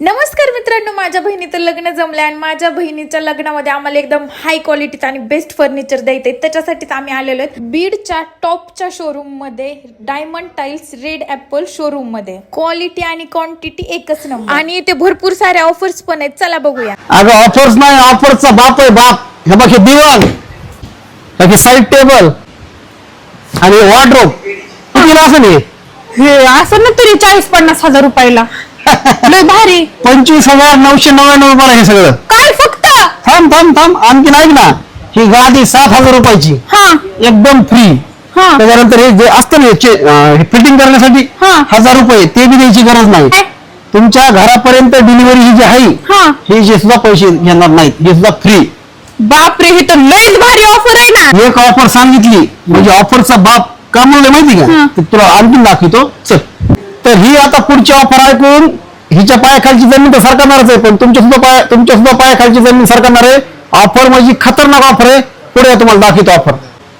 नमस्कार मित्रांनो माझ्या बहिणीचं लग्न जमलं आणि माझ्या बहिणीच्या लग्नामध्ये आम्हाला एकदम हाय क्वालिटीचं आणि बेस्ट फर्निचर द्यायचं आहे त्याच्यासाठीच आम्ही आलेलो आहेत बीडच्या टॉपच्या शोरूममध्ये डायमंड टाइल्स रेड ऍपल शोरूममध्ये क्वालिटी आणि क्वांटिटी एकच नंबर आणि इथे भरपूर साऱ्या ऑफर्स पण आहेत. चला बघूया. अगं ऑफर्स नाही ऑफरचा बाप आहे बाप. हे बघ हे दिवाण. हे बघ साईड टेबल आणि वॉर्ड्रोब असं नाही हे असं ना तरी चाळीस पन्नास हजार रुपयाला. लय भारी. पंचवीस हजार नऊशे नव्याण्णव रुपयाला हे सगळं. काय फक्त? थांब थांब थांब. आणखी ऐक ना. ही गादी सात हजार रुपयाची. हा. एकदम फ्री हा. त्याच्यानंतर हे जे असतं ना फिटिंग करण्यासाठी हा. हजार रुपये ते बी द्यायची गरज नाही. काय? तुमच्या घरापर्यंत डिलिव्हरी ही जी आहे हा. हे जे सुद्धा पैसे घेणार नाहीत. हे सुद्धा फ्री बापरे हे तर लयच भारी ऑफर आहे ना. एक ऑफर सांगितली. म्हणजे ऑफरचा बाप का म्हणलं माहिती का? हं. ते तुला आणखीन दाखवतो. चल. तर ही आता पुढची ऑफर ऐकून हिच्या पायाखालची जमीन तर सरकारणारच आहे पण तुमच्या सुद्धा पाया तुमच्या सुद्धा पायाखालची जमीन सरकारणार आहे. ऑफर म्हणजे खतरनाक ऑफर आहे. पुढे तुम्हाला दाखवतो ऑफर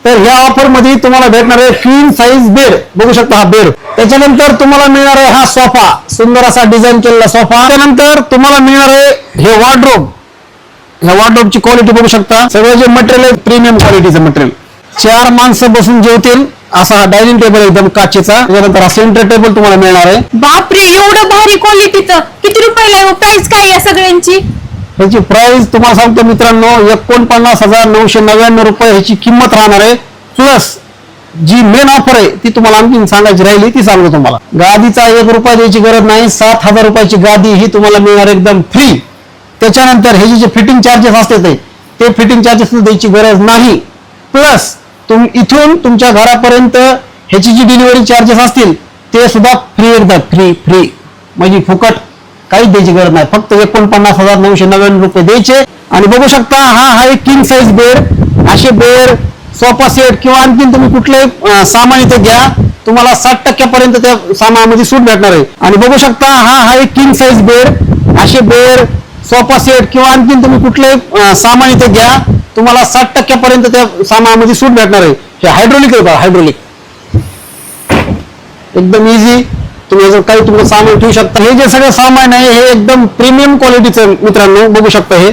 तर ह्या ऑफरमध्ये तुम्हाला भेटणार आहे क्वीन साईज बेड बघू शकता हा बेड त्याच्यानंतर तुम्हाला मिळणार आहे हा सोफा सुंदर असा डिझाईन केलेला सोफा त्यानंतर तुम्हाला मिळणार आहे हे वॉर्ड्रोब ह्या वॉर्ड्रोबची क्वालिटी बघू शकता. सगळं जे मटेरियल आहे प्रीमियम क्वालिटीचं मटेरियल चार माणसं बसून जेवतील असा हा डायनिंग टेबल एकदम काचेचा. त्याच्यानंतर हा सेंटर टेबल तुम्हाला मिळणार आहे. बापरे एवढं भारी क्वालिटीचं किती रुपयाला आहे प्राइस काय आहे सगळ्यांची? ह्याची प्राइस तुम्हाला सांगतो मित्रांनो एकोणपन्नास हजार नऊशे नव्याण्णव रुपये ह्याची किंमत राहणार आहे. प्लस जी मेन ऑफर आहे ती तुम्हाला आणखी सांगायची राहिली ती सांगतो तुम्हाला. गादीचा एक रुपया द्यायची गरज नाही सात हजार रुपयाची गादी ही तुम्हाला मिळणार एकदम फ्री त्याच्यानंतर ह्याचे जे फिटिंग चार्जेस असते ते ते फिटिंग चार्जेस द्यायची गरज नाही. प्लस तुम इथून तुमच्या घरापर्यंत ह्याची जी डिलिव्हरी चार्जेस असतील ते सुद्धा फ्री येतात. फ्री फ्री म्हणजे फुकट काहीच द्यायची गरज नाही. फक्त एकोणपन्नास हजार नऊशे नव्याण्णव रुपये द्यायचे. आणि बघू शकता हा आहे किंग साईज बेड असे बेड सोफा सेट किंवा आणखी तुम्ही कुठलंही सामान इथे घ्या. तुम्हाला साठ टक्क्यापर्यंत त्या सामानामध्ये सूट भेटणार आहे. आणि बघू शकता हा आहे किंग साईज बेड असे बेड सोफा सेट किंवा आणखी तुम्ही कुठलंही सामान इथे घ्या. तुम्हाला साठ टक्क्यापर्यंत त्या सामानामध्ये सूट भेटणार आहे. हे हायड्रोलिक आहे बघा हायड्रोलिक एकदम इझी तुम्ही जर काही तुमचं सामान ठेवू शकता. हे जे सगळं सामान आहे हे एकदम प्रीमियम क्वालिटीचं मित्रांनो बघू शकता हे.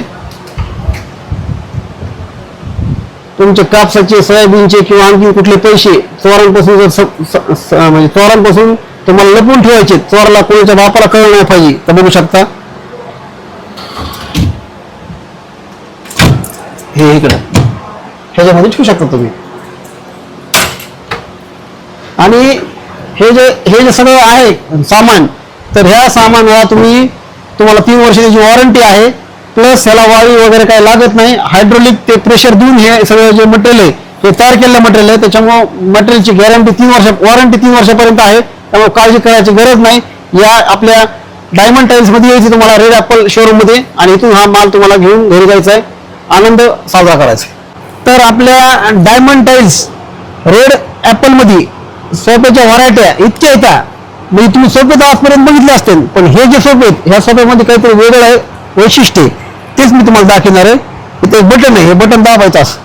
तुमचे कापसाचे सोयाबीनचे किंवा आणखी कुठले पैसे चोरांपासून जर म्हणजे चोरांपासून तुम्हाला लपून ठेवायचे चोराला कोणाच्या बापाला कळलं नाही पाहिजे तर बघू शकता. हे इकडं. ह्याच्यामध्ये ठेवू शकता तुम्ही. आणि हे जे हे जे सगळं आहे सामान तर ह्या सामानाला तुम्ही तुम्हाला तीन वर्षाची वॉरंटी आहे प्लस ह्याला वायू वगैरे काही लागत नाही. हायड्रोलिक ते प्रेशर देऊन हे सगळं जे मटेरियल आहे हे तयार केलेलं मटेरियल आहे त्याच्यामुळं मटेरियलची गॅरंटी तीन वर्ष वॉरंटी तीन वर्षापर्यंत आहे. त्यामुळे काळजी करायची गरज नाही. या आपल्या डायमंड टाईल्समध्ये यायची तुम्हाला रेड ॲपल शोरूममध्ये आणि इथून हा माल तुम्हाला घेऊन घरी जायचा आहे. आनंद साजरा करायचा. तर आपल्या डायमंड टाईल्स रेड ॲपलमध्ये सोप्याच्या व्हरायट्या इतक्या येतात म्हणजे तुम्ही सोपे तर आजपर्यंत बघितले असतील पण हे जे सोपे आहेत ह्या सोप्यामध्ये काहीतरी वेगळं आहे वैशिष्ट्य आहे. तेच मी तुम्हाला दाखवणार आहे. इथे एक बटन आहे हे बटन दाबायचं असं.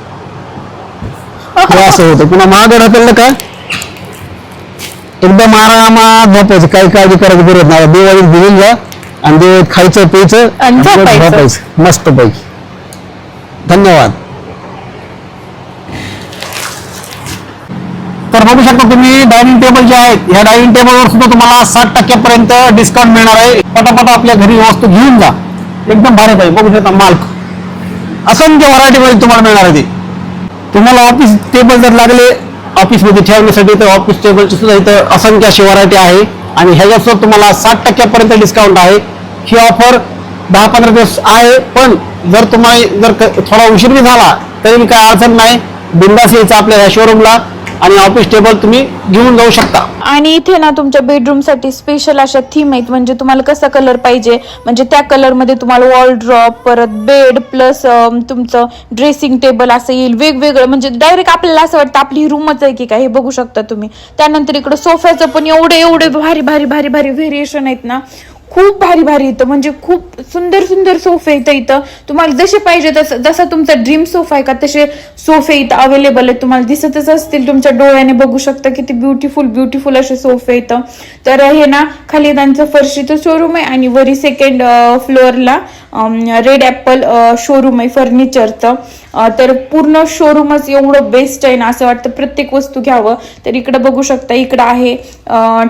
असं होतं. पुन्हा महाग ढकललं का एकदम आरामात झोपायचं. काही काळजी करायची गरज नाही. दिवाळीत घेऊन जा आणि दिवाळीत खायचं प्यायचं झोपायचं. मस्त पैकी. धन्यवाद. तर बघू शकता तुम्ही डायनिंग टेबल जे आहेत ह्या डायनिंग टेबलवर सुद्धा तुम्हाला साठ टक्क्यापर्यंत डिस्काउंट मिळणार आहे. पटापट आपल्या घरी वस्तू घेऊन जा. एकदम भारी आहे. बघू शकता माल असंख्य व्हरायटी मध्ये तुम्हाला मिळणार आहे ते. तुम्हाला ऑफिस टेबल जर लागले ऑफिसमध्ये ठेवण्यासाठी तर ऑफिस टेबलची सुद्धा इथं असंख्य अशी व्हरायटी आहे. आणि ह्याच्यासोबत तुम्हाला साठ टक्क्यापर्यंत डिस्काउंट आहे. ही ऑफर दहा पंधरा दिवस आहे पण जर तुम्हाला जर क- थोडा उशीर बी झाला तरी काय अडचण नाही. बिंदास यायचं आपल्या ह्या शोरूमला आणि ऑफिस टेबल तुम्ही घेऊन जाऊ शकता. आणि इथे ना तुमच्या बेडरूमसाठी स्पेशल अशा थीम आहेत म्हणजे तुम्हाला कसा कलर पाहिजे? म्हणजे त्या कलरमध्ये तुम्हाला वॉल ड्रॉप परत बेड प्लस तुमचं ड्रेसिंग टेबल असं येईल. वेगवेगळं म्हणजे डायरेक्ट आपल्याला असं वाटतं आपली रूमच आहे की काय हे बघू शकता तुम्ही. त्यानंतर इकडं सोफ्याचं पण एवढे एवढे भारी भारी भारी भारी व्हेरिएशन आहेत ना. खूप भारी भारी इथं म्हणजे खूप सुंदर सुंदर सोफे इथं इथं. तुम्हाला जसे पाहिजे तसं जसा तुमचा ड्रीम सोफा आहे का तसे सोफे इथं अवेलेबल आहेत. तुम्हाला दिसतच असतील तुमच्या डोळ्याने बघू शकता किती ब्युटिफुल ब्युटिफुल असे सोफे इथं. तर हे ना खाली त्यांचं फरशीचं शोरूम आहे आणि वरी सेकंड फ्लोअरला रेड ॲपल शोरूम आहे फर्निचरचं तर पूर्ण शोरूमच एवढं बेस्ट आहे ना असं वाटतं प्रत्येक वस्तू घ्यावं. तर इकडं बघू शकता इकडं आहे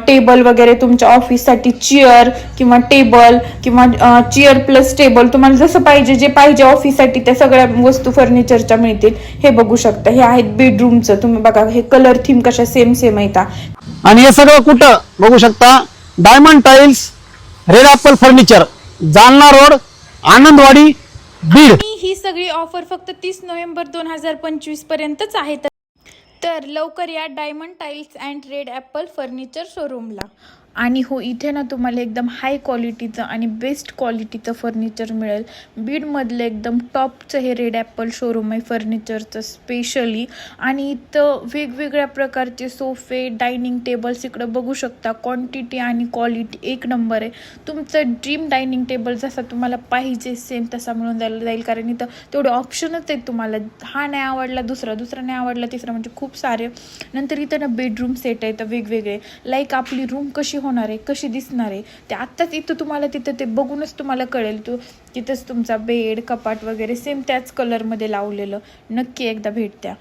टेबल वगैरे तुमच्या ऑफिससाठी चेअर किंवा टेबल किंवा चेअर प्लस टेबल तुम्हाला जसं पाहिजे जे पाहिजे ऑफिससाठी त्या सगळ्या वस्तू फर्निचरच्या मिळतील. हे बघू शकता. हे आहेत बेडरूमचं तुम्ही बघा हे कलर थीम कशा सेम सेम येतात आणि हे सगळं कुठं? बघू शकता. Diamond Tiles Red Apple furniture Jalna road Anandwadi Beed. ही सगळी ऑफर फक्त तीस नोव्हेंबर दोन हजार पंचवीस पर्यंतच आहे. तर- तर लवकर या Diamond Tiles and Red Apple furniture शोरूमला आणि हो इथे ना तुम्हाला एकदम हाय क्वालिटीचं आणि बेस्ट क्वालिटीचं फर्निचर मिळेल. बीडमधलं एकदम टॉपचं हे रेड ॲपल शोरूम आहे फर्निचरचं स्पेशली आणि इथं वेगवेगळ्या प्रकारचे सोफे डायनिंग टेबल्स इकडं बघू शकता. क्वांटिटी आणि क्वालिटी एक नंबर आहे. तुमचं ड्रीम डायनिंग टेबल जसा तुम्हाला पाहिजे सेम तसा मिळून जायला जाईल. कारण इथं तेवढे ऑप्शनच आहेत तुम्हाला. हा नाही आवडला दुसरा दुसरा नाही आवडला तिसरा म्हणजे खूप सारे. नंतर इथं ना बेडरूम सेट आहेत वेगवेगळे. लाईक आपली रूम कशी हो होणार आहे कशी दिसणार आहे ते आत्ताच इथं तुम्हाला तिथं ते बघूनच तुम्हाला कळेल तू. तिथंच तुमचा बेड कपाट वगैरे सेम त्याच कलरमध्ये लावलेलं. नक्की एकदा भेट द्या.